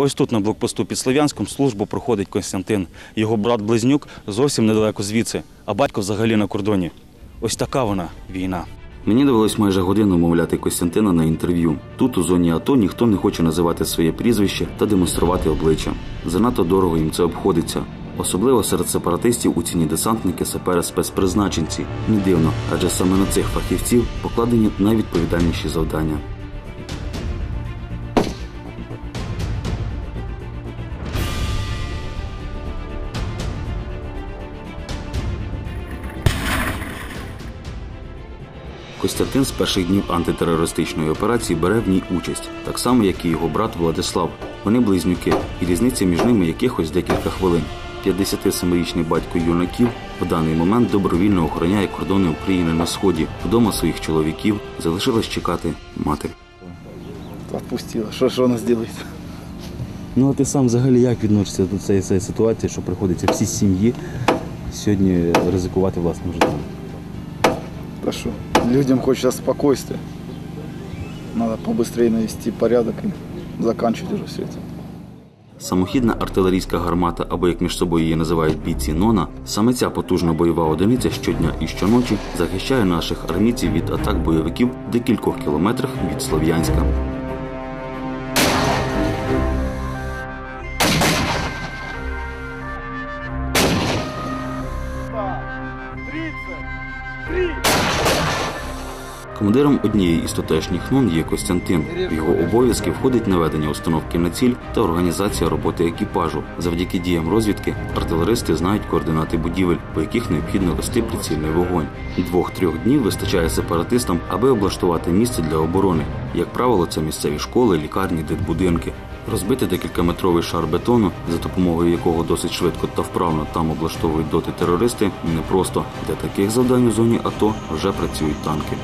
Ось тут, на блокпосту під Слов'янськом, службу проходить Костянтин. Його брат-близнюк зовсім недалеко звідси, а батько взагалі на кордоні. Ось така вона війна. Мені довелось майже годину мовляти Костянтина на інтерв'ю. Тут, у зоні АТО, ніхто не хоче називати своє прізвище та демонструвати обличчя. Занадто дорого їм це обходиться. Особливо серед сепаратистів у ціні десантники, сапери, спецпризначенці. Не дивно, адже саме на цих фахівців покладені найвідповідальніші завдання. Костянтин з перших днів антитерористичної операції бере в ній участь, так само, як і його брат Владислав. Вони близнюки, і різниця між ними якихось декілька хвилин. 57-річний батько юнаків в даний момент добровільно охороняє кордони України на сході. Вдома своїх чоловіків залишилась чекати мати. Отпустила. Що ж вона зробить? Ну а ти сам взагалі як відносишся до цієї, цієї ситуації, що приходиться всій сім'ї сьогодні ризикувати власним життям? Що? Людям хочеться спокойствия. Надо побыстрее навести порядок и заканчивать уже все это. Самохідна артилерійська гармата, або як між собою її називають бійці Нона, саме ця потужна бойова одиниця щодня і щоночі захищає наших армійців від атак бойовиків в декількох кілометрах від Слов'янська. Командиром однієї із тутешніх нон є Костянтин. В його обов'язки входить наведення установки на ціль та організація роботи екіпажу. Завдяки діям розвідки артилеристи знають координати будівель, по яких необхідно вести прицільний вогонь. Двох-трьох днів вистачає сепаратистам, аби облаштувати місце для оборони. Як правило, це місцеві школи, лікарні, дитбудинки. Розбити декількаметровий шар бетону, за допомогою якого досить швидко та вправно там облаштовують доти терористи, непросто. Для таких завдань у зоні АТО вже працюють танки.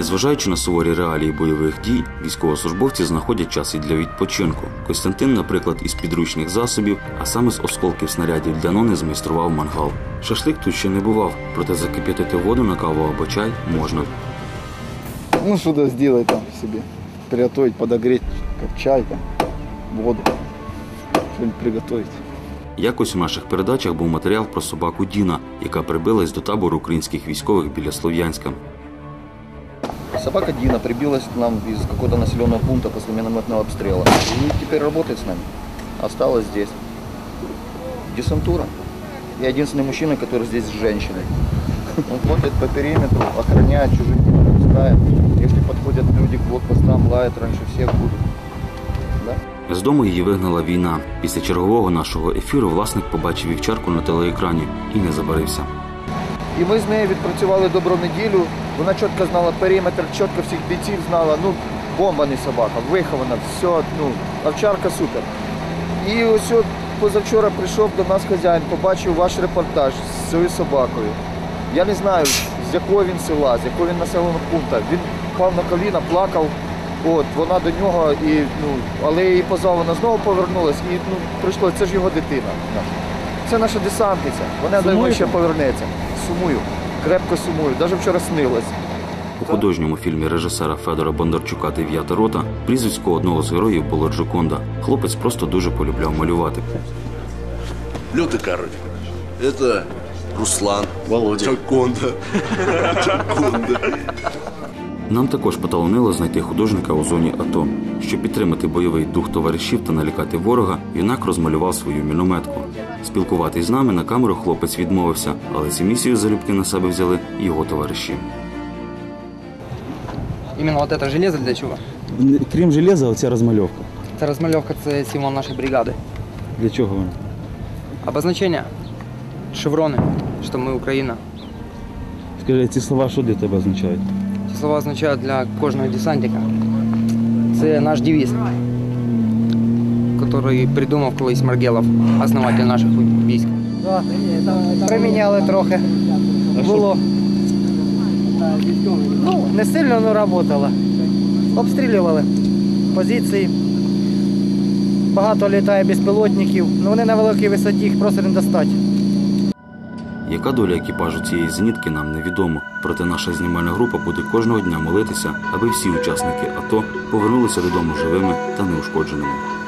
Незважаючи на суворі реалії бойових дій, військовослужбовці знаходять час і для відпочинку. Костянтин, наприклад, із підручних засобів, а саме з осколків снарядів для нони змайстрував мангал. Шашлик тут ще не бував, проте закип'ятити воду на каву або чай можна. Ну, что-то сделать там себе. Приготовить, подогреть, как чай там, воду. Что-нибудь приготовить. Якось у наших передачах був матеріал про собаку Діна, яка прибилась до табору українських військових біля Слов'янська. Собака Дина прибилась к нам из какого-то населенного пункта после минометного обстрела. И теперь работает с нами. Осталась здесь. Десантура. Я единственный мужчина, который здесь с женщиной. Он ходит по периметру, охраняет, чужих не пропускает. Если подходят люди к блокпостам, лает раньше всех будут. Да? З дому її вигнала війна. Після чергового нашого ефіру власник побачив вівчарку на телеекрані і не забарився. І ми з нею відпрацювали добру неділю. Вона чітко знала периметр, чітко всіх бійців знала. Ну, бомба не собака, вихована, все, ну, овчарка супер. І ось от позавчора прийшов до нас хазяїн, побачив ваш репортаж з цією собакою. Я не знаю, з якого він села, з якого він населеного пункту. Він впав на коліна, плакав. От, вона до нього, і, ну, але її позвав, вона знову повернулась і ну, прийшло, це ж його дитина. Це наша десантниця. Вона до нього ще повернеться. Сумую, крепко сумую. Навіть вчора снилось. У художньому фільмі режисера Федора Бондарчука Дев'ята рота прізвисько одного з героїв було Джоконда. Хлопець просто дуже полюбляв малювати. Лютый король. Это Руслан. Володя. Джаконда. Джаконда. Нам також поталонило знайти художника у зоні АТО. Щоб підтримати бойовий дух товаришів та налякати ворога, юнак розмалював свою мінометку. Спілкуватись з нами на камеру хлопець відмовився, але цю місію залюбки на себе взяли його товариші. Именно вот это железо для чего? Крім железа, оця розмальовка. Це розмальовка, це символ нашої бригади. Для чого вона? Обозначення, шеврони, що ми Україна. Скажи, ці слова що для тебе означають? Ці слова означають для кожного десантника. Це наш девіз, який придумав колись Маргелов, основатель наших військ. Приміняли трохи. Було. Ну, не сильно, але працювало. Обстрілювали позиції. Багато літає безпілотників. Ну вони на великій висоті, їх просто не достати. Яка доля екіпажу цієї зенітки нам невідомо. Проте наша знімальна група буде кожного дня молитися, аби всі учасники АТО повернулися додому живими та неушкодженими.